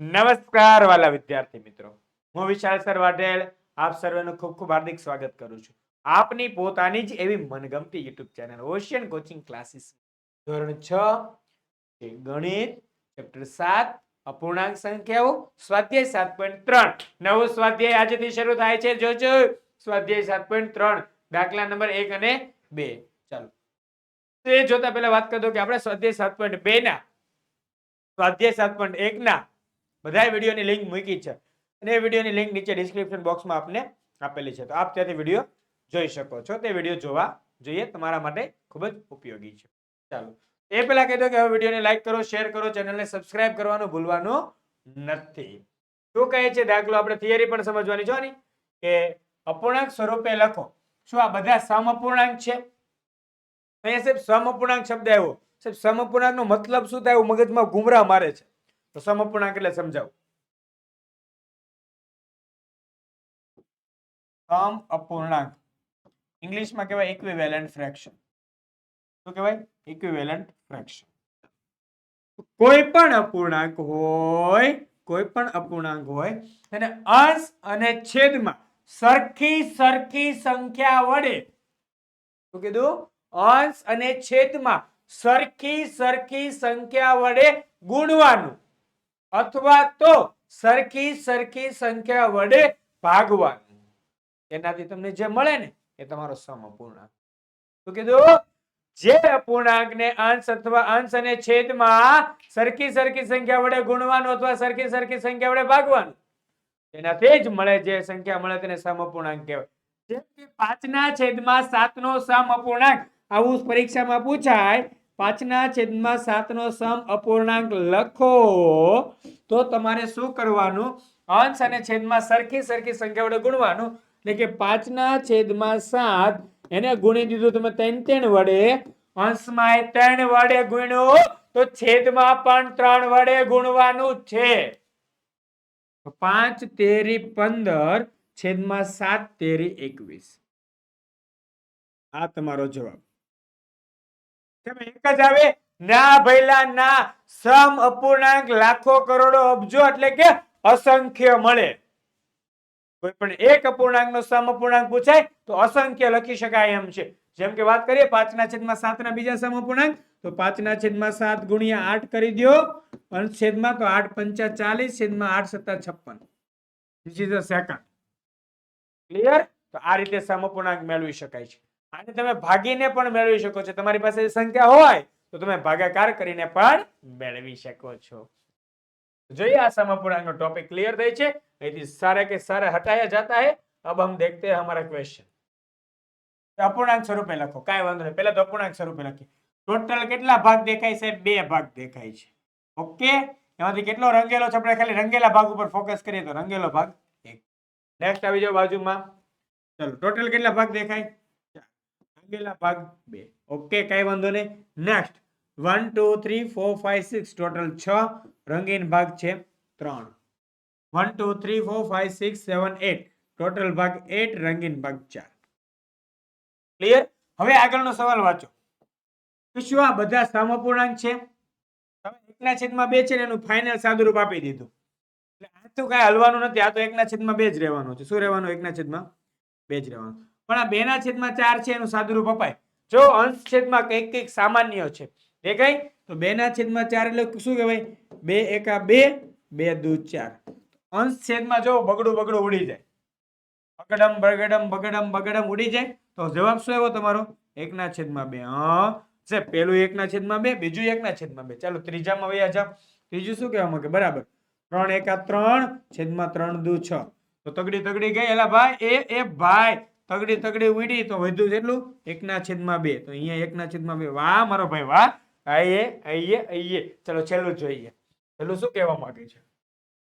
નમસ્કાર વાલા વિદ્યાર્થી મિત્રો. હું વિશાલ સર વાઢેલ આપ સર્વેનું ખૂબ ખૂબ હાર્દિક સ્વાગત કરું છું. આપની પોતાની જ એવી મનગમતી YouTube channel ocean coaching classes ધોરણ છ ગણિત ચેપ્ટર સાત, અપૂર્ણાંક સંખ્યાઓ, સ્વાધ્યાય સાત પોઈન્ટ ત્રણ. નવો સ્વાધ્યાય આજથી શરૂ થાય છે. જોજો, સ્વાધ્યાય સાત પોઈન્ટ ત્રણ, દાખલા નંબર એક અને બે. ચાલો. તે જોતા પહેલા વાત કરી દો કે આપણે સ્વાધ્યાય સાત પોઈન્ટ બે ના, સ્વાધ્યાય સાત પોઈન્ટ એક ના બધા વિડીયોની લિંક મૂકી છે. અને એ વિડીયોની લિંક નીચે ડિસ્ક્રિપ્શન બોક્સમાં આપને આપેલી છે. તો આપ ત્યાંથી વીડિયો જોઈ શકો છો. તે વીડિયો જોવા જોઈએ. તમારા માટે ખૂબ જ ઉપયોગી છે. ચાલો. એ પહેલા કહી દો કે હવે વિડીયોને લાઈક કરો શેર કરો ચેનલને સબસ્ક્રાઇબ કરવાનું ભૂલવાનું નથી. શું કહે છે? દાખલો આપણે થિયરી પણ સમજવાની છો. ની કે અપૂર્ણાંક સ્વરૂપે લખો. શું આ બધા સમઅપૂર્ણાંક છે? અહીંયા સાહેબ સમઅપૂર્ણાંક શબ્દ આવ્યો. સાહેબ સમઅપૂર્ણાંકનો મતલબ શું થાય? મગજમાં ગુમરા મારે છે. તો સમઅપૂર્ણાંક એટલે સમજાવું. સમ અપૂર્ણાંક ઇંગ્લિશમાં કહેવાય ઇક્વિવેલન્ટ ફ્રેક્શન શું કહેવાય? ઇક્વિવેલન્ટ ફ્રેક્શન કોઈ પણ અપૂર્ણાંક હોય, કોઈ પણ અપૂર્ણાંક હોય, તેને અંશ અને છેદમાં સરખી સરખી સંખ્યા વડે શું કીધું? અંશ અને છેદમાં સરખી સરખી સંખ્યા વડે ગુણવાનું. અથવા તો સરખી સરખી સંખ્યા વડે ભાગવાની. એનાથી તમને જે મળે ને, એ તમારો સમઅપૂર્ણાંક શું કીધું? જે અપૂર્ણાંકને અંશ અથવા અંશ અને છેદમાં સરખી સરખી સંખ્યા વડે ગુણવાનું અથવા સરખી સરખી સંખ્યા વડે ભાગવાનું. એનાથી જ મળે જે સંખ્યા મળે તેને સમઅપૂર્ણાંક કહેવાય. જેમ કે પાંચના છેદમાં સાતનો સમઅપૂર્ણાંક આવું પરીક્ષામાં પૂછાય પાંચના છેદમાં સાતનો સમ અપૂર્ણાંક લખો. તો તમારે શું કરવાનું? અંશ અને છેદમાં સરખી સરખી સંખ્યા વડે ગુણવાનું. એટલે કે પાંચના છેદમાં સાત, એને ગુણી દીધું તમે ત્રણ ત્રણ વડે. અંશમાં ત્રણ વડે ગુણ્યું, તો છેદમાં પણ ત્રણ વડે ગુણવાનું છે. પાંચ તેરી પંદર, છેદમાં સાત તેરી એકવીસ. આ તમારો જવાબ. તમે એક જ આવે? ના ભયલા, ના. સમ અપૂર્ણાંક લાખો કરોડો અબજો એટલે કે અસંખ્ય મળે. કોઈ પણ એક અપૂર્ણાંકનો સમ અપૂર્ણાંક પૂછાય, તો અસંખ્ય લખી શકાય એમ છે. જેમ કે વાત કરીએ પાંચના છેદમાં સાતના બીજા સમ અપૂર્ણાંક, તો પાંચના છેદમાં સાત ગુણ્યા આઠ કરી દો અંશ છેદમાં તો આઠ પંચા ચાલીસ, છેદમાં આઠ સત્તા છપ્પન. ધીસ ઇઝ સેકન્ડ ક્લિયર તો આ રીતે સમઅપૂર્ણાંક મેળવી શકાય છે. અને તમે ભાગીને પણ મેળવી શકો છો. તમારી પાસે સંખ્યા હોય તો તમે ભાગાકાર કરીને પણ મેળવી શકો છો. જોઈએ આ સમઅપૂર્ણાંકનો ટોપિક ક્લિયર થઈ છે. અહીંથી સારા કે સારા હટાયા જતા હે. અબ હમ દેખતે હે હમારા ક્વેશ્ચન અપૂર્ણાંક સ્વરૂપે લખો. કાંઈ વાંધો નહીં. પહેલા તો અપૂર્ણાંક સ્વરૂપે લખીએ. ટોટલ કેટલા ભાગ દેખાય છે? બે ભાગ દેખાય છે. ઓકે એમાંથી કેટલો રંગેલો છે? આપણે ખાલી રંગેલા ભાગ ઉપર ફોકસ કરીએ તો રંગેલો ભાગ એક. નેક્સ્ટ આવી જાવ બાજુમાં. ચલો. ટોટલ કેટલા ભાગ દેખાય? ચાર. ભાગ બે. ઓકે, કઈ વાંધો નહીં. Next one two three four five six total છ રંગીન ભાગ છે ત્રણ. One two three four five six seven eight total ભાગ એટ રંગીન ભાગ ચાર. ક્લિયર હવે આગળનો સવાલ વાંચો. કે શું આ બધા સમઅપૂર્ણાંક છે? તમે એકના છેદમાં બે છે ને એનું ફાઇનલ સાદુરૂપ આપી દીધું. એટલે આ તો કાંઈ હલવાનું નથી, આ તો એકના છેદમાં બે જ રહેવાનું છે. શું રહેવાનું? એકના છેદમાં બે જ રહેવાનું. પણ આ બેના છેદમાં ચાર છે, એનું સાદુરૂપ અપાય. જો અંશ છેદમાં કંઈક કંઈક સામાન્ય છે. દેખાય? તો બેના છેદમાં ચાર એટલે શું કહેવાય? બે એકા બે બે દૂ ચાર. અંશ છેદમાં જો બગડું બગડું ઉડી જાય. બગડમ બગડમ બગડમ બગડમ ઉડી જાય. તો જવાબ શું આવ્યો તમારો? એકના છેદમાં બે. છે. પેલું એકના છેદમાં બે, બીજું એકના છેદમાં બે. ચાલો ત્રીજામાં વયા જાવ ત્રીજું શું કહેવા માંગે? બરાબર. ત્રણ એકા ત્રણ, છેદમાં ત્રણ દુ છ. તો તગડી તગડી ગઈ. એલા ભાઈ, એ એ ભાઈ. તગડી તગડી ઉડી તો વધ્યું કેટલું એકના છેદમાં બે. તો અહીંયા એકના છેદમાં બે. વાહ, મારો ભાઈ, વાહ. આઈએ આઈએ આઈએ. ચલો, છેલ્લું જોઈએ. છેલ્લું શું કહેવા માંગે છે?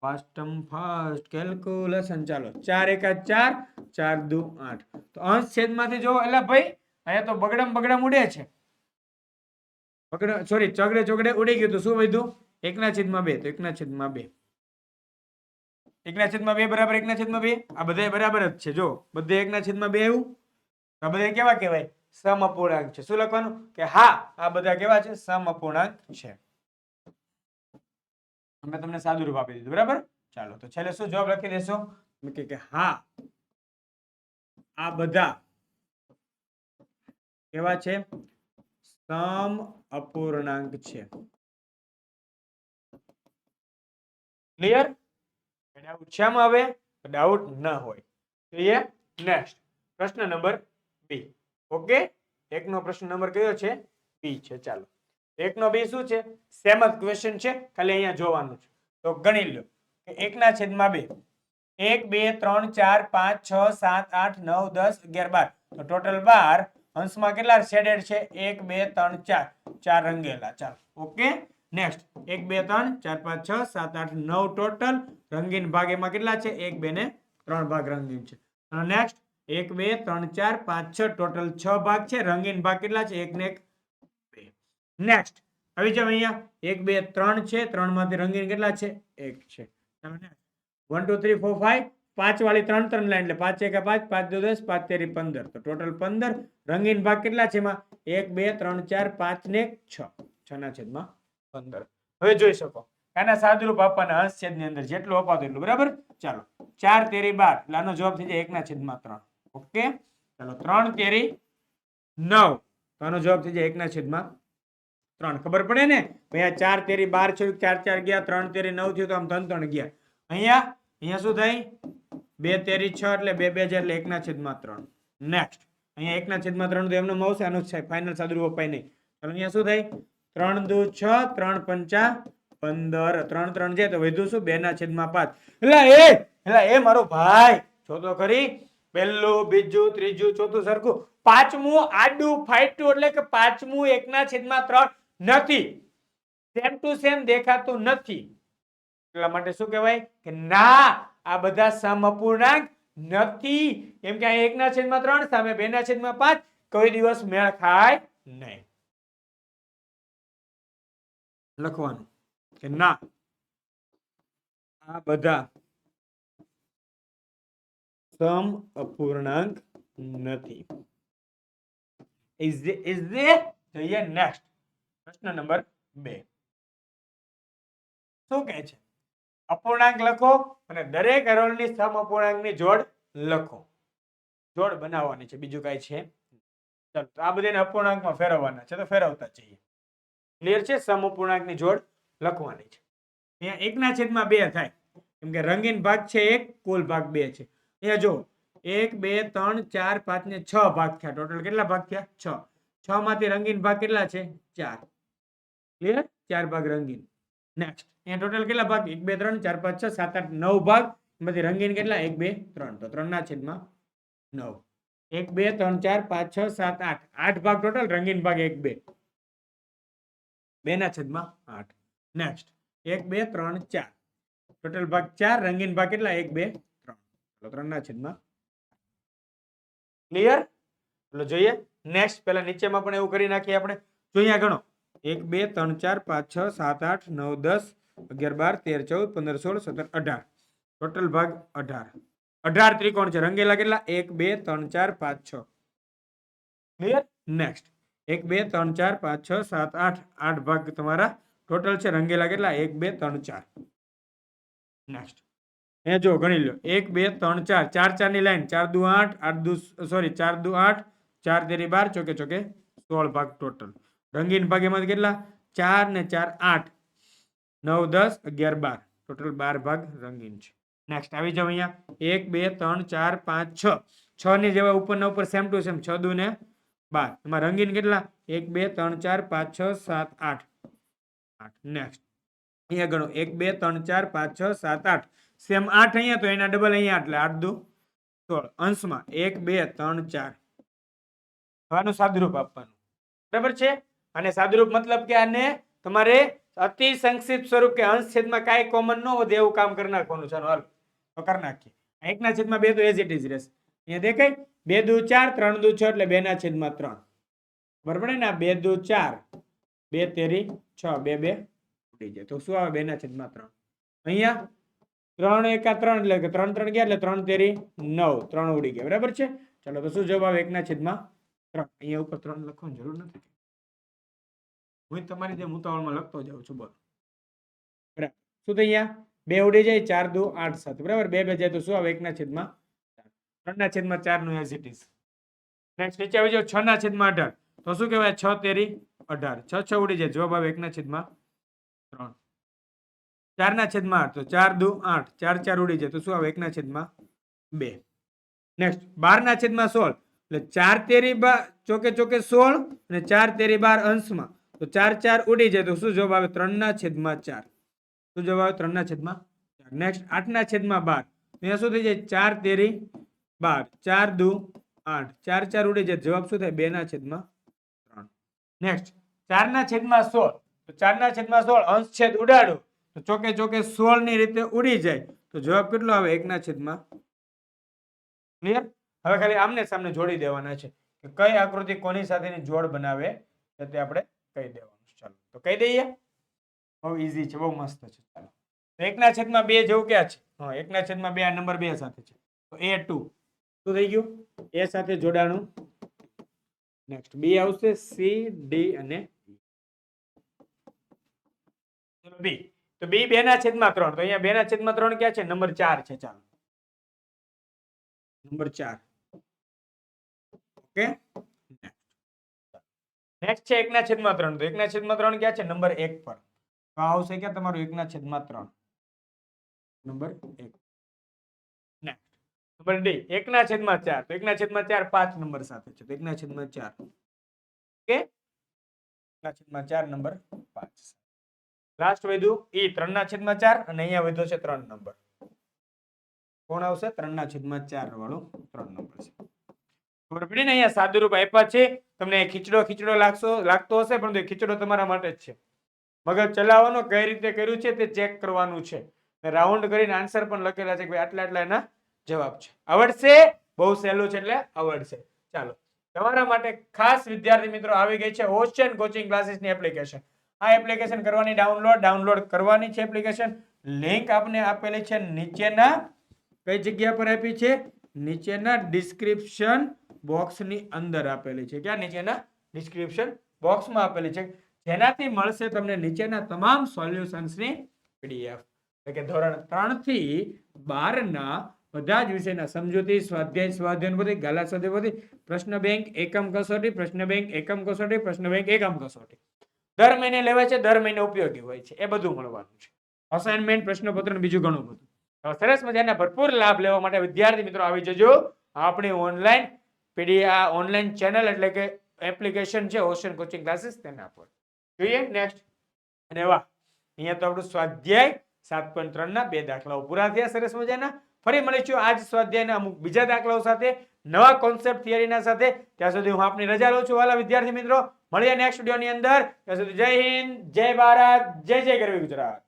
ફાસ્ટમ ફાસ્ટ કેલ્ક્યુલેશન ચાલો, ચાર એકા ચાર ચાર દુ આઠ. તો અંશ છેદમાંથી જોવો એટલે ભાઈ, અહીંયા તો બગડમ બગડમ ઉડે છે. બગડ સોરી ચગડે ચોગડે ઉડી ગયું. તો શું વધ્યું? એકના છેદમાં બે. તો એકના છેદમાં બે. એકના છેદમાં બે બરાબર એકના છેદમાં બે? આ બધા બરાબર જ છે. જો બધે એકના છેદમાં બે આવ્યું આ બધા કેવા કહેવાય? સમઅપૂર્ણાંક છે. શું લખવાનું? કે હા, આ બધા કેવા છે? સમઅપૂર્ણાંક છે. અમે તમને સાદું રૂપ આપી દીધું. બરાબર? ચાલો, તો છેલ્લે શું જવાબ લખી દેશો? કે હા, આ બધા કેવા છે? સમ અપૂર્ણાંક છે. ક્લિયર ડાઉટ શામાં આવે? ડાઉટ ન હોય. ક્લિયર નેક્સ્ટ પ્રશ્ન નંબર બી ઓકે એકનો પ્રશ્ન નંબર કયો છે? બી છે. ચાલો. એકનો બી શું છે? સેમ જ ક્વેશ્ચન છે. ખાલી અહીંયા જોવાનું છે. તો ગણી લો. કે એકના છેદમાં બે. એક, બે, ત્રણ, ચાર, પાંચ, છ, સાત, આઠ, નવ, દસ, અગિયાર, બાર. તો ટોટલ બાર અંશમાં કેટલા શેડેડ છે? એક, બે, ત્રણ, ચાર. ચાર રંગેલા. ચાલો. ઓકે નેક્સ્ટ એક, બે, ત્રણ, ચાર, પાંચ, છ, સાત, આઠ, નવ ટોટલ રંગીન ભાગ એમાં કેટલા છે? એક, બે ને ત્રણ ભાગ રંગીન છે. નેક્સ્ટ એક, બે, ત્રણ, ચાર, પાંચ, છ ટોટલ છ ભાગ છે. રંગીન ભાગ કેટલા છે? એક ને એક નેક્સ્ટ આવી જાવ અહીંયા. એક, બે, ત્રણ છે. ત્રણમાંથી રંગીન કેટલા છે? એક છે. One two three four five પાંચ વાળી ત્રણ ત્રણ લાઈન એટલે પાંચ, એકા, પાંચ પાંચ, દો, દસ, પાંચ, તેરી, પંદર. તો ટોટલ પંદર રંગીન ભાગ કેટલા છે એમાં? એક, બે, ત્રણ, ચાર, પાંચ ને છ. છ ના છેદમાં પંદર હવે જોઈ શકો. આના સાદુરૂપ આપવાના અંશ છેદની અંદર જેટલું અપાતું એટલું, બરાબર? ચાલો. ચાર તેરી બાર. એટલે આનો જવાબ થઈ જાય એકના છેદમાં ત્રણ. ઓકે? ચાલો, ત્રણ તેરી નવ. આનો જવાબ થઈ જાય એકના છેદમાં ત્રણ. ખબર પડે ને? આ ચાર તેરી બાર છે, ચાર ચાર ગયા, ત્રણ તેરી નવ થયું તો આમ ત્રણ ત્રણ ગયા. અહીંયા અહીંયા શું થાય બે તેરી છ એટલે બે બે હજાર એટલે એકના છેદમાં ત્રણ. નેક્સ્ટ અહીંયા એકના છેદમાં ત્રણ તો એમનો આવશે આનું જ ફાઇનલ સાદુરૂપ અપાય નહીં. ચાલો, અહીંયા શું થાય ત્રણ દુ છ, ત્રણ પંચા, પંદર. ત્રણ ત્રણ છે તો વધુ શું? બે ના છેદમાં પાંચ. એટલે એ એટલે એ મારો ભાઈ. છો તો ખરી. પહેલું, બીજું, ત્રીજું, ચોથું, સરખું. પાંચમું, આડું, ફાઈટું એટલે કે પાંચમું, એકના છેદમાં ત્રણ. નથી. સેમ ટુ સેમ દેખાતું નથી. એટલા માટે શું કહેવાય? કે ના, આ બધા સમઅપૂર્ણાંક નથી. કેમ કે અહીં એકના છેદમાં ત્રણ, સામે બે ના છેદમાં પાંચ. કોઈ દિવસ મેળ ખાય નહીં. લખવાનું કે ના, આ બધા સમ અપૂર્ણાંક નથી. ઇઝ નેક્સ્ટ પ્રશ્ન નંબર બે. શું કહે છે? અપૂર્ણાંક લખો અને દરેક હરોળની સમ અપૂર્ણાંકની જોડ લખો. જોડ બનાવવાની છે, બીજું કાંઈ છે ચાલો, તો આ બધાને અપૂર્ણાંકમાં ફેરવવાના છે, તો ફેરવતા જઈએ. ક્લિયર છે, સમપૂર્ણાંકની જોડ લખવાની છે. અહીંયા એકના છેદમાં બે થાય. કેમ કે રંગીન ભાગ છે એક, કુલ ભાગ બે છે. અહીંયા જો, એક, બે, ત્રણ, ચાર, પાંચ ને છ ભાગ થયા. ટોટલ કેટલા ભાગ થયા? છ. છ માંથી રંગીન ભાગ કેટલા છે? ચાર. ક્લિયર ચાર ભાગ રંગીન. નેક્સ્ટ અહીંયા ટોટલ કેટલા ભાગ? એક, બે, ત્રણ, ચાર, પાંચ, છ, સાત, આઠ, નવ ભાગ. એમાંથી રંગીન કેટલા? એક, બે, ત્રણ. તો ત્રણ ના છેદમાં નવ. એક, બે, ત્રણ, ચાર, પાંચ, છ, સાત, આઠ. આઠ ભાગ ટોટલ રંગીન ભાગ એક, બે. બે ના છેદમાં આઠ. નેક્સ્ટ એક, બે, ત્રણ, ચાર. ટોટલ ભાગ ચાર, રંગીન ભાગ કેટલા? એક, બે, ત્રણ. તો ત્રણ ના છેદમાં ક્લિયર એટલે જોઈએ. નેક્સ્ટ પેલા નીચેમાં પણ એવું કરી નાખીએ આપણે. જોઈએ ગણો. એક, બે, ત્રણ, ચાર, પાંચ, છ, સાત, આઠ, નવ, દસ, અગિયાર, બાર, તેર, ચૌદ, પંદર, સોળ, સત્તર, અઢાર. ટોટલ ભાગ અઢાર. અઢાર ત્રિકોણ છે. રંગેલા કેટલા? એક, બે, ત્રણ, ચાર, પાંચ, છ. ક્લિયર નેક્સ્ટ એક, બે, ત્રણ, ચાર, પાંચ, છ, સાત, આઠ આઠ ભાગ તમારા ટોટલ છે. રંગેલા કેટલા? એક, બે, ત્રણ, ચાર. નેક્સ્ટ એ જો ગણી લો. એક, બે, ત્રણ, ચાર. ચાર, ચારની લાઈન. ચાર, દુ, આઠ. આઠ, દુ સોરી, ચાર, દુ, આઠ. ચાર, તેરી, બાર, ચોકે ચોકે, સોળ ભાગ ટોટલ રંગીન ભાગ એમાંથી કેટલા? ચાર ને ચાર, આઠ. નવ, દસ, અગિયાર, બાર. ટોટલ બાર ભાગ રંગીન છે. નેક્સ્ટ આવી જાવ અહીંયા. એક, બે, ત્રણ, ચાર, પાંચ, છ. છ ની જેવા ઉપરના ઉપર સેમ ટુ સેમ છ, દુ ને બાર. એમાં રંગીન કેટલા? એક, બે, ત્રણ, ચાર, પાંચ, છ, સાત, આઠ. આઠ. નેક્સ્ટ અહીંયા ગણો. એક, બે, ત્રણ, ચાર, પાંચ, છ, સાત, આઠ. સેમ આઠ અહીંયા તો એના ડબલ અહીંયા એટલે આઠ દો. સોળ. અંશમાં એક, બે, ત્રણ, ચાર. થવાનું સાદુરૂપ આપવાનું. બરાબર છે? અને સાદુરૂપ મતલબ કે આને તમારે અતિ સંક્ષિપ્ત સ્વરૂપ કે અંશ છેદમાં કાંઈ કોમન ન વધે એવું કામ કરી નાખવાનું છે. હાલ. નાખીએ. એકના છેદમાં બે તો એઝ ઇટ ઇઝ રહેશે. અહીંયા દેખાય? બે દુ ચાર, ત્રણ દુ છ, એટલે બે ના છેદમાં ત્રણ. બરાબર ને બે દુ ચાર? બે તેરી છ, બે બે ઉડી જાય. તો શું આવે? બે ના છેદમાં ત્રણ. અહીંયા ત્રણ એકા ત્રણ, એટલે કે ત્રણ ત્રણ ગયા, એટલે ત્રણ તેરી નવ. ત્રણ ઉડી ગયા. બરાબર છે? ચાલો, તો શું જવાબ એકના છેદમાં ત્રણ. અહીંયા ઉપર ત્રણ લખવાની જરૂર નથી. હું તમારી જેમ ઉતાવળમાં લખતો જાઉં છું. બોલો. બરાબર. શું થઈ અહીંયા બે ઉડી જાય, ચાર દુ આઠ સાત. બરાબર? બે બે જાય તો શું આવે? એકના છેદમાં ચાર. ત્રણના છેદમાં ચારનું ઇઝ નેક્સ્ટ નીચે આવી જાઓ છ ના છેદમાં અઢાર. તો શું કહેવાય? છ તેરી અઢાર. છ છ ઉડી જાય. જવાબ આવે એકના છેદમાં ત્રણ. ચારના છેદમાં આઠ. તો ચાર દુ આઠ. ચાર ચાર ઉડી જાય. તો શું આવે? એકના છેદમાં બે. નેક્સ્ટ બારના છેદમાં સોળ. એટલે ચાર તેરી બાર, ચોકે ચોકે સોળ અને ચાર તેરી બાર અંશમાં. તો ચાર ચાર ઉડી જાય. તો શું જવાબ આવે? ત્રણના છેદમાં ચાર. શું જવાબ આવે? ત્રણના છેદમાં ચાર. નેક્સ્ટ આઠના છેદમાં બાર. અહીંયા શું થઈ જાય? ચાર તેરી બાર, ચાર, દુ, આઠ. ચાર ચાર ઉડી જાય. જવાબ શું થાય? બે ના છેદમાં ત્રણ. નેક્સ્ટ ચારના છેદમાં સોળ. તો ચારના છેદમાં સોળ, અંશ છેદ ઉડાડો. તો ચોકે ચોકે સોળની રીતે ઉડી જાય. તો જવાબ કેટલો આવે? એકના છેદમાં ક્લિયર હવે ખાલી આમને સામને જોડી દેવાના છે કે કઈ આકૃતિ કોની સાથેની જોડ બનાવે તે આપણે કહી દેવાનું ચાલો. તો કહી દઈએ. બહુ ઈઝી છે. બહુ મસ્ત છે. ચાલો. એકના છેદમાં બે જેવું ક્યાં છે? હા, એકના છેદમાં બે, આ નંબર બે સાથે છે. તો એ ટુ શું થઈ ગયું? એ સાથે જોડાણું. નેક્સ્ટ બી આવશે સી ડી અને બી તો બી બે ના છેદમાં ત્રણ. તો અહીંયા બે ના છેદમાં ત્રણ ક્યાં છે? નંબર ચાર છે. ચાલો. નંબર ચાર. ઓકે? નેક્સ્ટ છે એકના છેદમાં ત્રણ. તો એકના છેદમાં ત્રણ ક્યાં છે? નંબર એક પર. તો આવશે ક્યાં? તમારું એકના છેદમાં ત્રણ. નંબર એક. નંબર ડી એકના છેદમાં ચાર. તો એકના છેદમાં ચાર પાંચ નંબર સાથે છે. તો એકના છેદમાં ચાર. ઓકે? એકના છેદમાં ચાર નંબર પાંચ લાસ્ટ વધ્યું ઈ ત્રણના છેદમાં ચાર અને અહીંયા વધ્યો છે ત્રણ નંબર. કોણ આવશે? ત્રણના છેદમાં ચાર વાળો ત્રણ નંબર છે. ને? અહીંયા સાદુરૂપ આપ્યા છે. તમને ખીચડો ખીચડો લાગશો, લાગતો હશે, પરંતુ ખીચડો તમારા માટે જ છે. મગજ ચલાવવાનો કઈ રીતે કર્યું છે તે ચેક કરવાનું છે. રાઉન્ડ કરીને આન્સર પણ લખેલા છે કે આટલા આટલા એના જવાબ છે. આવડશે બહુ સહેલું છે એટલે આવડશે ચાલો, તમારા માટે ખાસ વિદ્યાર્થી મિત્રો આવી ગઈ છે ઓશન કોચિંગ ક્લાસીસની એપ્લિકેશન આ એપ્લિકેશન કરવાની ડાઉનલોડ ડાઉનલોડ કરવાની છે એપ્લિકેશન લિંક આપને આપેલી છે નીચેના, કઈ જગ્યા પર આપી છે? નીચેના ડિસ્ક્રિપ્શન બોક્સની અંદર આપેલી છે. ક્યાં? નીચેના ડિસ્ક્રિપ્શન બોક્સમાં આપેલી છે. જેનાથી મળશે તમને નીચેના તમામ સોલ્યુશન્સની પીડીએફ એટલે કે ધોરણ ત્રણથી બાર ના બધા જ વિષયના સમજૂતી, સ્વાધ્યાય સ્વાધ્યાય બધી, ગાલા સ્વાધ્યાય બધી, પ્રશ્ન બેંક, એકમ કસોટી, પ્રશ્ન બેંક, એકમ કસોટી, પ્રશ્ન બેંક, એકમ કસોટી. દર મહિને લેવાય છે, દર મહિને ઉપયોગી હોય છે, એ બધું મળવાનું છે. અસાઇનમેન્ટ પ્રશ્નપત્ર બીજું ઘણું બધું. સરસ મજાના ભરપૂર લાભ લેવા માટે વિદ્યાર્થી મિત્રો આવી જજો. આપણી ઓનલાઈન પીડી આ ઓનલાઈન ચેનલ એટલે કે એપ્લિકેશન છે ઓશન કોચિંગ ક્લાસીસ તેના પર. જોઈએ નેક્સ્ટ અને વાહ, અહીંયા તો આપણું સ્વાધ્યાય સાત પોઈન્ટ ત્રણના બે દાખલાઓ પૂરા થયા, સરસ મજાના. ફરી મળીશું આજ સ્વાધ્યાયના અમુક બીજા દાખલાઓ સાથે, નવા કોન્સેપ્ટ થિયરીના સાથે. ત્યાં સુધી હું આપની રજા લઉં છું. વાલા વિદ્યાર્થી મિત્રો, મળીએ નેક્સ્ટ વિડીયોની અંદર. ત્યાં સુધી જય હિન્દ, જય ભારત, જય જય ગરવી ગુજરાત.